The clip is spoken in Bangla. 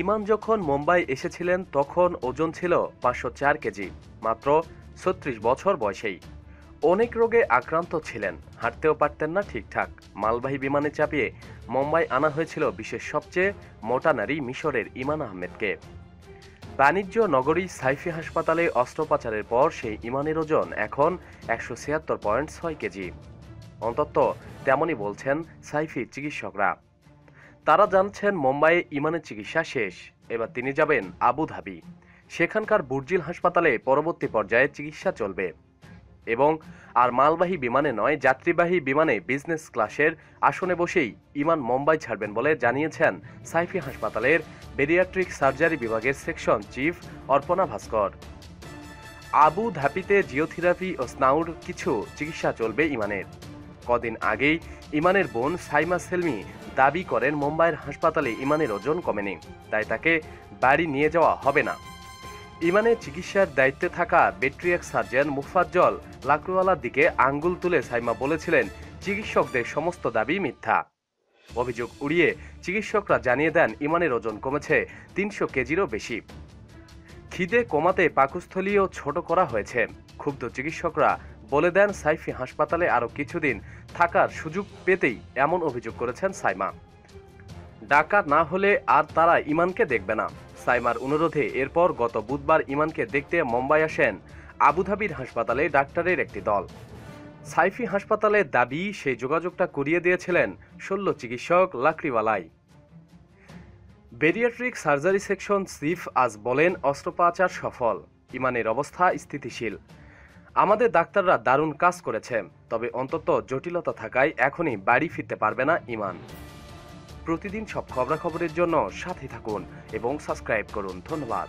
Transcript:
ইমান যখন মুম্বাই এসেছিলেন, তখন ওজন ছিল পাঁচশো চার কেজি, মাত্র ছত্রিশ বছর বয়সেই। অনেক রোগে আক্রান্ত ছিলেন, হাঁটতেও পারতেন না ঠিকঠাক। মালবাহী বিমানে চাপিয়ে মুম্বাই আনা হয়েছিল বিশ্বের সবচেয়ে মোটা নারী মিশরের ইমান আহমেদকে। বাণিজ্য নগরী সাইফি হাসপাতালে অস্ত্রোপচারের পর সেই ইমানের ওজন এখন একশো ছিয়াত্তর পয়েন্ট ছয় কেজি। অন্তত তেমনই বলছেন সাইফি চিকিৎসকরা। তারা জানছেন মুম্বাইয়ে ইমানের চিকিৎসা শেষ। এবার তিনি যাবেন আবুধাবি। সেখানকার বুর্জিল হাসপাতালে পরবর্তী পর্যায়ে চিকিৎসা চলবে। এবং আর মালবাহী বিমানে নয়, যাত্রীবাহী বিমানে বিজনেস ক্লাসের আসনে বসেই ইমান মুম্বাই ছাড়বেন বলে জানিয়েছেন সাইফি হাসপাতালের বেরিয়াট্রিক সার্জারি বিভাগের সেকশন চিফ অর্পণা ভাস্কর। আবু ধাপিতে জিওথেরাপি ও স্নাউর কিছু চিকিৎসা চলবে ইমানের। কদিন আগেই ইমানের বোন সাইমা সেলমি দাবি করেন মুম্বাইয়ের হাসপাতালে ইমানের ওজন কমেনি, তাই তাকে বাড়ি নিয়ে যাওয়া হবে না। ইমানের চিকিৎসার দায়িত্বে থাকা বেট্রিয়াক সার্জন মুফাজ্জল লাকড়ুয়ালার দিকে আঙ্গুল তুলে সাইমা বলেছিলেন, চিকিৎসকদের সমস্ত দাবি মিথ্যা। অভিযোগ উড়িয়ে চিকিৎসকরা জানিয়ে দেন, ইমানের ওজন কমেছে তিনশো কেজিরও বেশি। খিদে কমাতে পাকস্থলীও ছোট করা হয়েছে। ক্ষুব্ধ চিকিৎসকরা বলে দেন সাইফি হাসপাতালে আরও কিছুদিন থাকার সুযোগ পেতেই এমন অভিযোগ করেছেন সাইমা। ডাকা না হলে আর তারা ইমানকে দেখবে না। সাইমার অনুরোধে এরপর গত বুধবার ইমানকে দেখতে মুম্বাই আসেন আবুধাবির হাসপাতালে ডাক্তারের একটি দল। সাইফি হাসপাতালের দাবি সেই যোগাযোগটা করিয়ে দিয়েছিলেন শল্য চিকিৎসক লাকড়িওয়ালাই। বেরিয়াট্রিক সার্জারি সেকশন চিফ আজ বলেন, অস্ত্রোপচার সফল। ইমানের অবস্থা স্থিতিশীল। আমাদের ডাক্তাররা দারুণ কাজ করেছে, তবে অন্তত জটিলতা থাকায় এখনই বাড়ি ফিরতে পারবে না ইমান। প্রতিদিন সব খবরাখবরের জন্য সাথে থাকুন এবং সাবস্ক্রাইব করুন। ধন্যবাদ।